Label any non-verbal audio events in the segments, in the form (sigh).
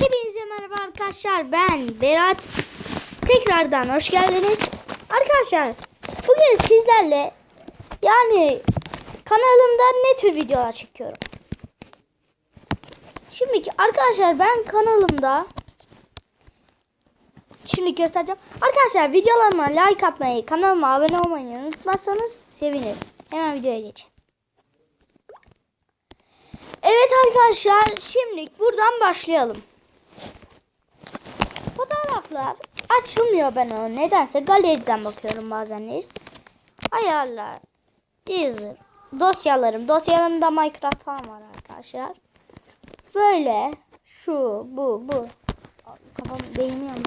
Hepinize merhaba arkadaşlar. Ben Berat. Tekrardan hoş geldiniz. Arkadaşlar bugün sizlerle yani kanalımda ne tür videolar çekiyorum. Şimdi arkadaşlar ben kanalımda Şimdi göstereceğim. Arkadaşlar videolarıma like atmayı, kanalıma abone olmayı unutmazsanız sevinirim. Hemen videoya geçelim. Evet arkadaşlar şimdi buradan başlayalım. Fotoğraflar açılmıyor ben onu. Nedense galeriden bakıyorum bazenleri. Ayarlar. Deezer. Dosyalarım. Dosyalarımda Minecraft falan var arkadaşlar. Böyle. Şu. Bu. Bu. Kafam beynim.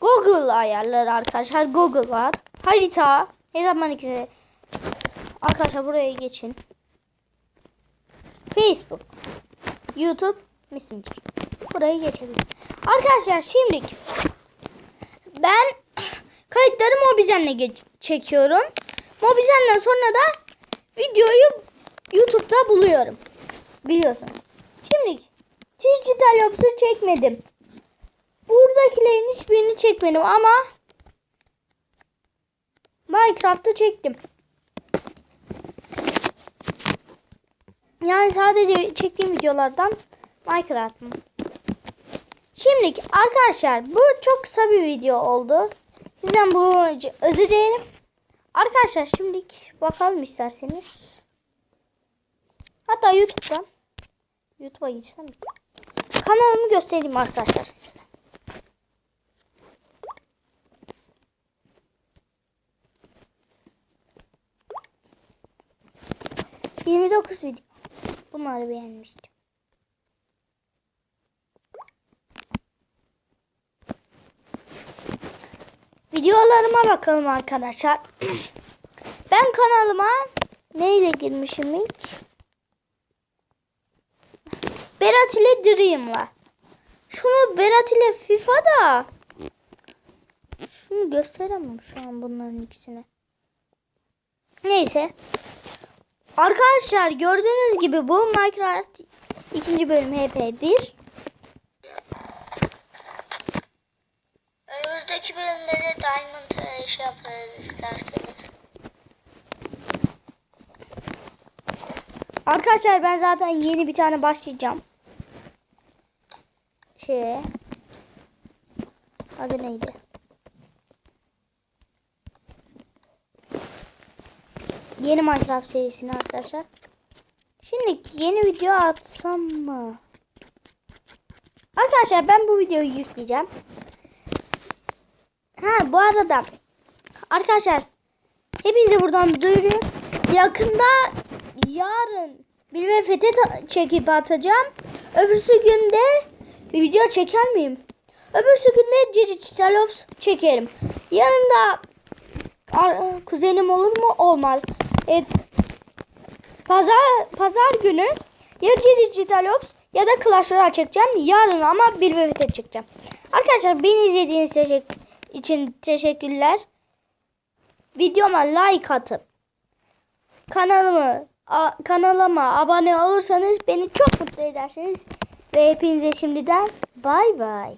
Google ayarları arkadaşlar. Google var. Harita. Her zaman ikisi. Arkadaşlar buraya geçin. Facebook, YouTube, Messenger. Burayı geçelim. Arkadaşlar şimdi ben kayıtları Mobizen'le çekiyorum. Mobizen'den sonra da videoyu YouTube'da buluyorum. Biliyorsunuz. Şimdi dijital opsiyon çekmedim. Buradakilerin hiçbirini çekmedim ama Minecraft'ı çektim. Yani sadece çektiğim videolardan Minecraft mı? Şimdi arkadaşlar bu çok kısa bir video oldu. Sizden bu özür dilerim. Arkadaşlar şimdi bakalım isterseniz. Hatta YouTube'dan YouTube'a gitsem. Kanalımı göstereyim arkadaşlar size. Yirmi dokuz video. Bunları beğenmiştim. Videolarıma bakalım arkadaşlar. (clears throat) Ben kanalıma neyle girmişim ilk? Berat ile Dream'la. Şunu Berat ile FIFA da. Şunu gösteremem şu an bunların ikisini. Neyse. Arkadaşlar gördüğünüz gibi bu Minecraft ikinci bölüm HP1. Önümüzdeki bölümde de Diamond arayışı yaparız isterseniz. Arkadaşlar ben zaten yeni bir tane başlayacağım. Şeye. Adı neydi? Yeni Minecraft serisini arkadaşlar. Şimdi yeni video atsam mı? Arkadaşlar ben bu videoyu yükleyeceğim. Ha bu arada arkadaşlar hepinize buradan duyuruyorum. Yakında yarın bir ve fethet çekip atacağım. Öbürsü günde video çeker miyim? Öbürsü günde Digital Ops çekerim. Yanımda ar- kuzenim olur mu? Olmaz. Evet. Pazar pazar günü ya Digital Ops ya da Clash Royale çekeceğim. Yarın ama bir ve fethet çekeceğim. Arkadaşlar beni izlediğiniz teşekkür için teşekkürler. Videoma like atıp kanalımı kanalıma abone olursanız beni çok mutlu edersiniz ve hepinize şimdiden bay bay.